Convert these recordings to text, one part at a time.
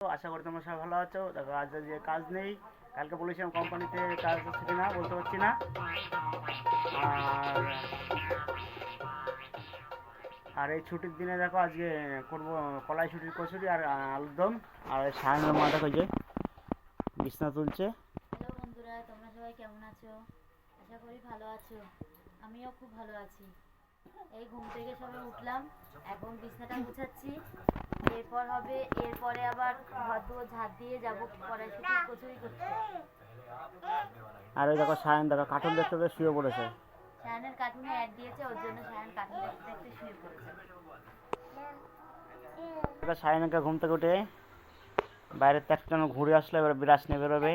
আশা করি তোমরা সবাই ভালো আছো। দেখো, আজ যে কাজ নেই, কালকে বলেছিলাম কোম্পানিতে কাজ হচ্ছে না বলতে পারছি না। আর আর এই ছুটির দিনে দেখো, আজকে করব কলাই ছুটির কচুরি আর আলুর দম। আর সায়নের মা দেখো যে বিছনা তুলছে। হ্যালো বন্ধুরা, তোমরা সবাই কেমন আছো? আশা করি ভালো আছো। আমিও খুব ভালো আছি। এই ঘুম থেকে সবে উঠলাম এখন বিছনাটা গুছাচ্ছি। এরপর হবে এরপরে আবার ঘর দুয়ার ঝাড় দিয়ে যাব কড়াইশুটি কচুরি করতে। আর ওই দেখো সায়ন দেখো কার্টুন দেখতে দেখতে শুয়ে পড়েছে। সায়নের কার্টুনে অ্যাড দিয়েছে ওর জন্য সায়ন কার্টুন দেখতে দেখতে শুয়ে পড়েছে। সায়নকে ঘুম থেকে উঠে বাইরের একটা ঘুরে আসলে এবার বিরাজ নিয়ে বেরোবে।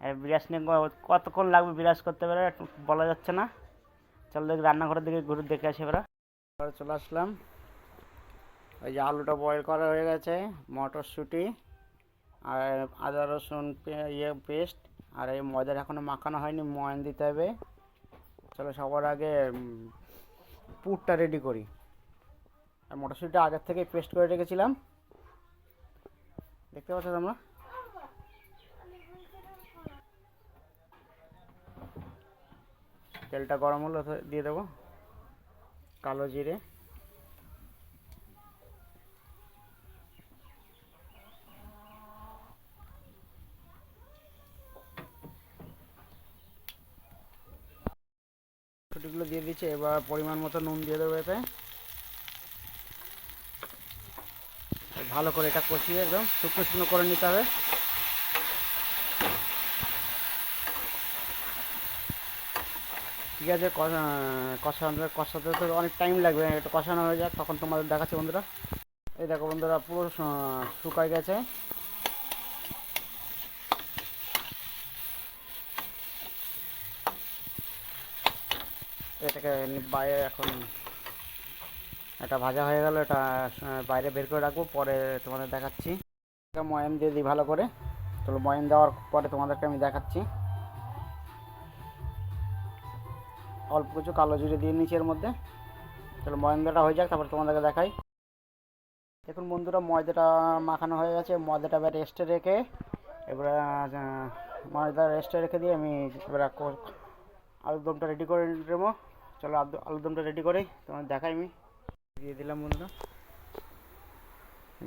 আর বিরাজ নিয়ে কতক্ষণ লাগবে বিরাজ করতে পারে বলা যাচ্ছে না। চলো দেখি রান্নাঘরের দিকে ঘুরে দেখে আসি ঘরে চলে আসলাম। ওই যে আলুটা বয়েল করা হয়ে গেছে, মটরশুঁটি আর আদা রসুন ইয়ে পেস্ট আর এই ময়দার এখনও মাখানো হয়নি, ময়ান দিতে হবে। চলো সবার আগে পুরটা রেডি করি। আর মটরশুঁটিটা আগের থেকে পেস্ট করে রেখেছিলাম। দেখতে পাচ্ছ তোমরা? তেলটা গরম হলো দিয়ে দেবো। কালো জিরে। ছুটিগুলো দিয়ে দিচ্ছে, এবার পরিমাণ মতো নুন দিয়ে দেবো এতে। ভালো করে এটা কষিয়ে একদম শুকনো শুকনো করে নিতে হবে। ঠিক আছে কষানো কষাতে তো অনেক টাইম লাগবে, একটু কষানো হয়ে যাক, তখন তোমাদের দেখাচ্ছি বন্ধুরা। এই দেখো বন্ধুরা, পুরো শুকায় গেছে। এটাকে বাইরে এখন এটা ভাজা হয়ে গেল, এটা বাইরে বের করে রাখব, পরে তোমাদের দেখাচ্ছি। ময়াম দিয়ে দিই ভালো করে। চলো ময়াম দেওয়ার পরে তোমাদেরকে আমি দেখাচ্ছি। অল্প কিছু কালো জিরে দিয়ে নিচ্ছি এর মধ্যে। চলো ময়দাটা হয়ে যাক, তারপর তোমাদেরকে দেখাই। দেখুন বন্ধুরা, ময়দাটা মাখানো হয়ে গেছে। ময়দাটা এবার রেস্টে রেখে, এবার ময়দা রেস্টে রেখে দিয়ে আমি এবার দমটা রেডি করে নেব। চলো দমটা রেডি করে তোমার দেখাই আমি। দিয়ে দিলাম বন্ধুরা।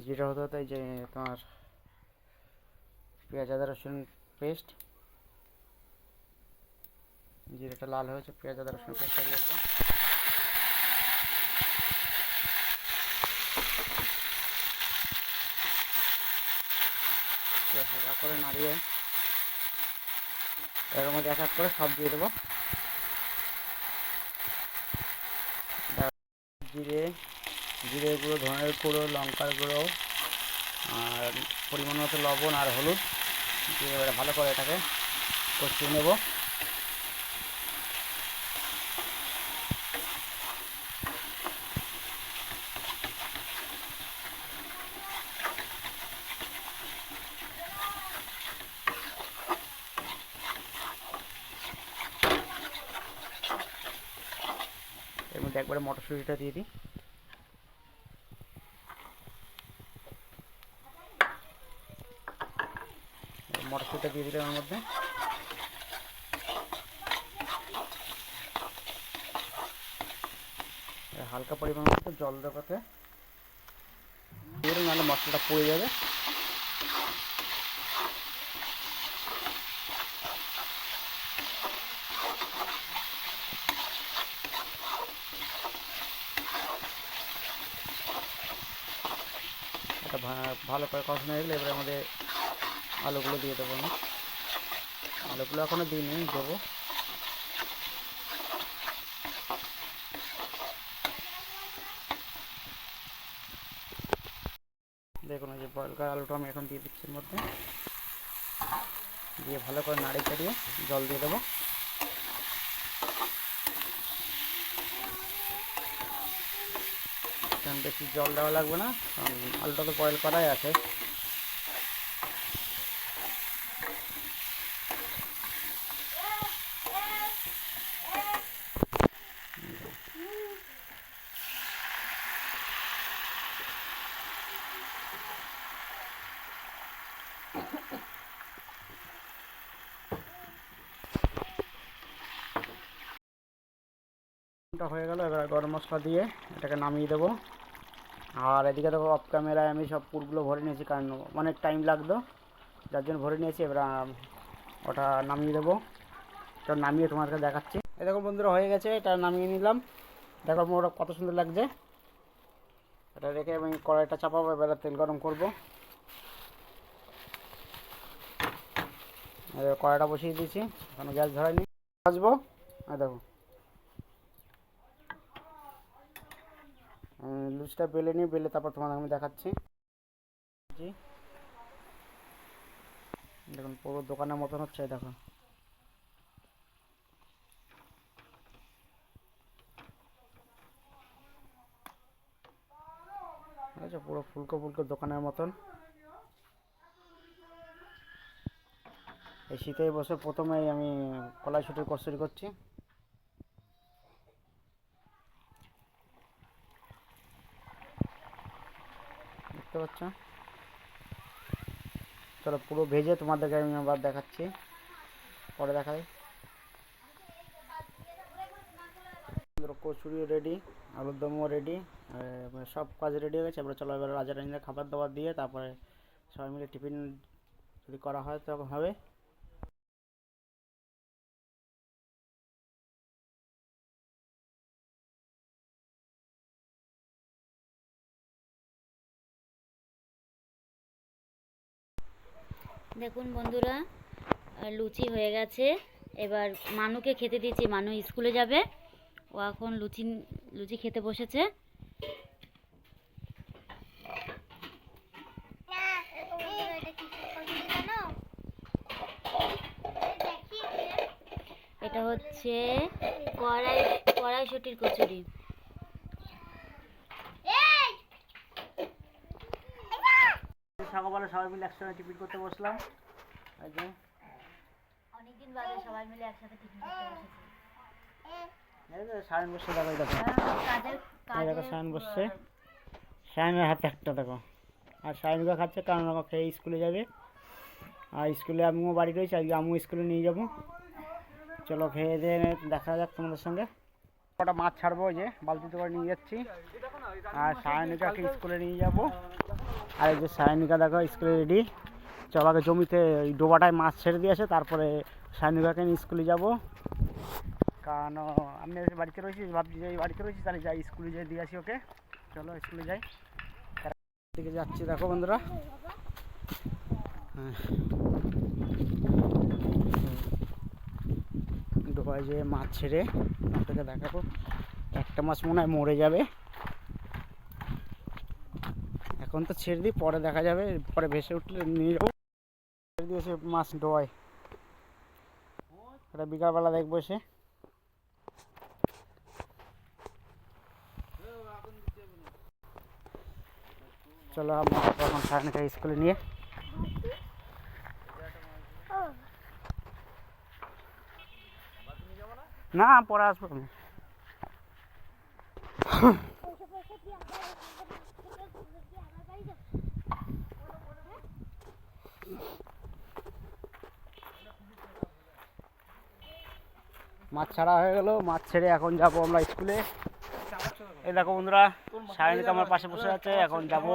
যেটা হতে হতো যে তোমার পেঁয়াজ, আদা, রসুন পেস্ট জিরেটা লাল হয়েছে, পেঁয়াজ, আদা, রসুন পেস্টটা দিয়ে দিলাম। হালকা করে নাড়িয়ে এর মধ্যে এক এক করে সব দিয়ে দেবো। জিরে জিরে গুঁড়ো, ধনের গুঁড়ো, লঙ্কার গুঁড়ো, আর পরিমাণ মতো লবণ আর হলুদ দিয়ে এবারে ভালো করে এটাকে কষিয়ে নেব এর মধ্যে একবারে মটরশুঁটিটা দিয়ে দিই। মটরশুঁটিটা দিয়ে দিলাম এর মধ্যে। হালকা পরিমাণ জল দেওয়াতে নাহলে মশলাটা পড়ে যাবে। এটা ভালো করে কষানো হয়ে গেলে এবারে আমাদের আলুগুলো দিয়ে দেবো আমি। আলুগুলো এখনও দিইনি, দেবো। দেখুন ওই যে বয়েল করা আলুটা আমি এখন দিয়ে দিচ্ছি এর মধ্যে। দিয়ে ভালো করে নাড়ি চাড়িয়ে জল দিয়ে দেবো। বেশি জল দেওয়া লাগবে না, কারণ আলুটা তো বয়েল করাই আছে। হয়ে গেল, এবার গরম মশলা দিয়ে এটাকে নামিয়ে দেবো। আর এদিকে দেখো অফ ক্যামেরায় আমি সব পুরগুলো ভরে নিয়েছি, কারণ অনেক টাইম লাগতো। যার জন্য ভরে নিয়েছি, এবার ওটা নামিয়ে দেবো। এটা নামিয়ে তোমাদেরকে দেখাচ্ছি। এরকম বন্ধুরা, হয়ে গেছে, এটা নামিয়ে নিলাম। দেখো ওটা কত সুন্দর লাগছে। এটা রেখে আমি কড়াইটা চাপাবো, এবার তেল গরম করব। কড়াইটা বসিয়ে দিয়েছি এখনও গ্যাস ধরাইনি ভাজবো। আর দেখো লুচিটা বেলে নিয়ে বেলে তারপর তোমাদের আমি দেখাচ্ছি। জি। দেখুন পুরো দোকানের মতন হচ্ছে দেখো। আছে পুরো ফুলকো ফুলকো দোকানের মতন। এই শীতে বসে প্রথমেই আমি কলাইশুটির কচুরি করছি। দেখতে পাচ্ছ। চলো পুরো ভেজে তোমাদেরকে আমি আবার দেখাচ্ছি। পরে দেখাই। কচুরিও কচুরি রেডি আলুর দমও রেডি সব কাজ রেডি হয়ে গেছে। এবার চলো এবার রাজা রানীদের খাবার দাবার দিয়ে তারপরে সবাই মিলে টিফিন যদি করা হয় তখন হবে। দেখুন বন্ধুরা লুচি হয়ে গেছে। এবার মানুকে খেতে দিচ্ছি, মানু স্কুলে যাবে। ও এখন লুচি লুচি খেতে বসেছে। এটা হচ্ছে কড়াই, কড়াইশুটির কচুরি। সকালবেলা সবাই মিলে একসঙ্গে টিফিন করতে বসলাম। অনেকদিন বাদে সবাই মিলে একসাথে টিফিন করতে বসেছি। সায়ন বসে দেখো দেখো। দেখো সায়ন বসছে। সায়নের হাতে একটা দেখো। আর সায়নকে খাচ্ছে কারণ খেয়ে স্কুলে যাবে। আর স্কুলে আমিও বাড়ি রয়েছি আজকে আমিও স্কুলে নিয়ে যাব। চলো খেয়ে দিয়ে দেখা যাক তোমাদের সঙ্গে। কটা মাছ ছাড়বো ওই যে বালতিতে করে নিয়ে যাচ্ছি। আর সায়নিকাকে স্কুলে নিয়ে যাব। আর এই যে সায়নিকা দেখো স্কুলে রেডি চলো আগে জমিতে ওই ডোবাটায় মাছ ছেড়ে দিয়েছে তারপরে সায়নিকাকে নিয়ে স্কুলে যাব। কারণ আমি বাড়িতে রয়েছি, ভাবছি যে বাড়িতে রয়েছি, তাহলে যাই স্কুলে যাই দিয়ে আসি ওকে। চলো স্কুলে যাই। দিকে যাচ্ছি দেখো বন্ধুরা। হ্যাঁ। ডোবায় যে মাছ ছেড়ে আপনাকে দেখাবো। একটা মাছ মনে হয় মরে যাবে। এখন তো ছেড়ে দিই, পরে দেখা যাবে, পরে ভেসে উঠলে নিয়ে যাব। ছেড়ে দিয়েছে মাছ ডোবায় এটা বিকালবেলা দেখব এসে। চলো, আমরা এখন স্কুলে নিয়ে। না, পরে আসব আমি। মাছ ছাড়া হয়ে গেল, মাছ ছেড়ে এখন যাব আমরা স্কুলে। এই দেখো বন্ধুরা সায়নিকা আমার পাশে বসে আছে, এখন যাব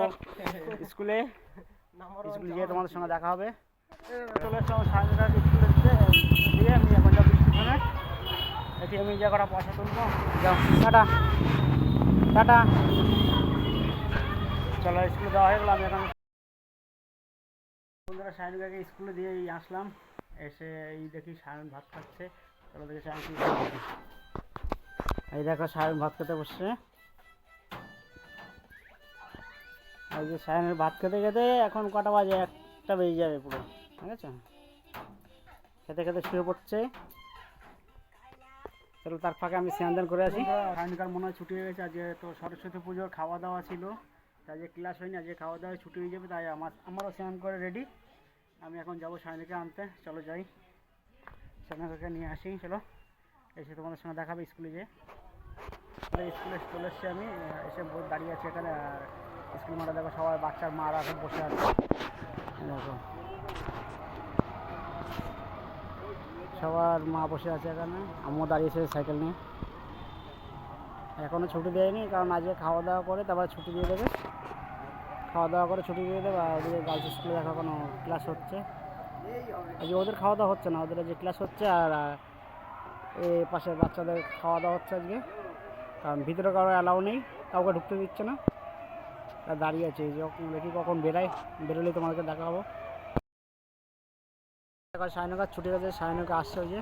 স্কুলে। স্কুলে গিয়ে তোমাদের সঙ্গে দেখা হবে। চলে এসছো আমার সায়নিকাকে স্কুলে দিয়ে আমি এখন যাব স্টেশনে। এটিএমে গিয়ে কটা পয়সা তুলবো। যাও, টাটা। টাটা। চলো স্কুলে দেওয়া হয়ে গেলো, আমি এখন বন্ধুরা সায়নিকাকে স্কুলে দিয়ে আসলাম। এসে এই দেখি সায়ন ভাত খাচ্ছে। চলো দেখি সায়ন এই দেখো সায়ন ভাত খেতে বসছে। এই যে সায়নের ভাত খেতে খেতে এখন কটা বাজে? একটা বেজে যাবে পুরো, ঠিক আছে? খেতে খেতে শুয়ে পড়ছে। চলো তার ফাঁকে আমি স্নান করে আসি। সায়নিকার মনে হয় ছুটি হয়ে গেছে। আজকে তো সরস্বতী পুজোর খাওয়া দাওয়া ছিল। তাই যে ক্লাস হয়নি, আজকে খাওয়া দাওয়া ছুটি হয়ে যাবে, তাই আমার আমারও স্নান করে রেডি আমি এখন যাব সায়নিকে আনতে, চলো যাই। সায়নিকাকে নিয়ে আসি, চলো। এসে তোমাদের সঙ্গে দেখাবে স্কুলে যে স্কুলে চলে এসছি আমি, এসে দাঁড়িয়ে আছি এখানে, আর স্কুল মাঠে দেখো সবাই বাচ্চার মারা সব বসে আছে। দেখো। সবার মা বসে আছে এখানে আমিও দাঁড়িয়েছে সাইকেল নিয়ে। এখনও ছুটি দেয়নি, কারণ আজকে খাওয়া দাওয়া করে তারপরে ছুটি দিয়ে দেবে। খাওয়া দাওয়া করে ছুটি দিয়ে দেবে, আর ওদের গার্লস স্কুলে দেখো কোনো ক্লাস হচ্ছে। আজকে ওদের খাওয়া দাওয়া হচ্ছে না, ওদের যে ক্লাস হচ্ছে আর এ পাশে বাচ্চাদের খাওয়া দাওয়া হচ্ছে আজকে। কারণ ভিতরে কারও অ্যালাউ নেই, কাউকে ঢুকতে দিচ্ছে না। তা দাঁড়িয়ে আছে যখন দেখি কখন বেরায়, বেরোলে তোমাদেরকে দেখাবো। এখন সায়নকা ছুটি গেছে, সায়নকা আসছে ওই যে।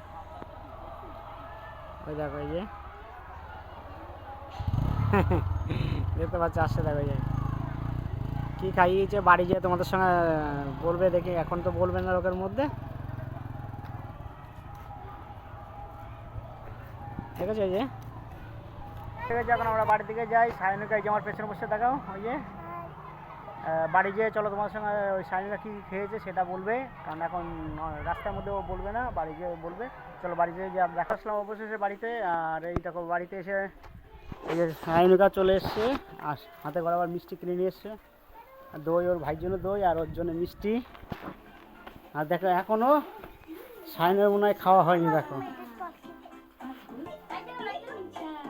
ওই দেখো, এই যে। দেখতে পাচ্ছ, আসছে দেখো যে। কী খাইয়েছে, বাড়ি যেয়ে তোমাদের সঙ্গে বলবে দেখি, এখন তো বলবে না লোকের মধ্যে। ঠিক আছে যে? ঠিক আছে এখন আমরা বাড়ির দিকে যাই। সায়নিকা এই যে আমার পেছনে বসে দেখাও, ওই যে। বাড়ি যেয়ে চলো তোমার সঙ্গে, ওই সায়নিকা কী খেয়েছে সেটা বলবে। কারণ এখন রাস্তার মধ্যে ও বলবে না, বাড়ি গিয়ে বলবে। চলো বাড়ি যেয়ে যা দেখা আসলাম অবশেষে বাড়িতে, আর এই দেখো, বাড়িতে এসে এই যে সায়নিকা চলে এসছে, আর হাতে করে আবার মিষ্টি কিনে নিয়ে এসছে। দই, ওর ভাইয়ের জন্য দই, আর ওর জন্য মিষ্টি। আর দেখো এখনও সায়নের মনে হয় খাওয়া হয়নি, দেখো।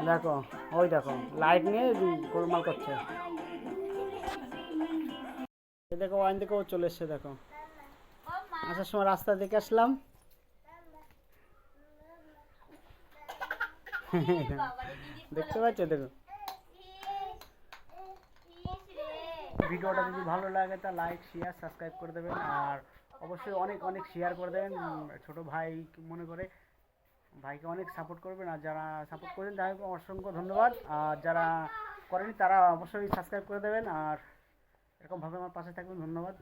দেখো, ওই দেখো লাইট নিয়ে গোলমাল করছে। দেখো ওয়াইন ও চলে এসছে, দেখো। আসার সময় রাস্তা দেখে আসলাম। দেখতে পাচ্ছ? দেখো। ভিডিওটা যদি ভালো লাগে, তা লাইক শেয়ার সাবস্ক্রাইব করে দেবেন। আর অবশ্যই অনেক অনেক শেয়ার করে দেবেন। ছোট ভাই মনে করে, ভাইকে অনেক সাপোর্ট করবেন। আর যারা সাপোর্ট করেন তাদেরকে অসংখ্য ধন্যবাদ। আর যারা করেনি তারা অবশ্যই সাবস্ক্রাইব করে দেবেন। আর এরকমভাবে আমার পাশে থাকবেন। ধন্যবাদ।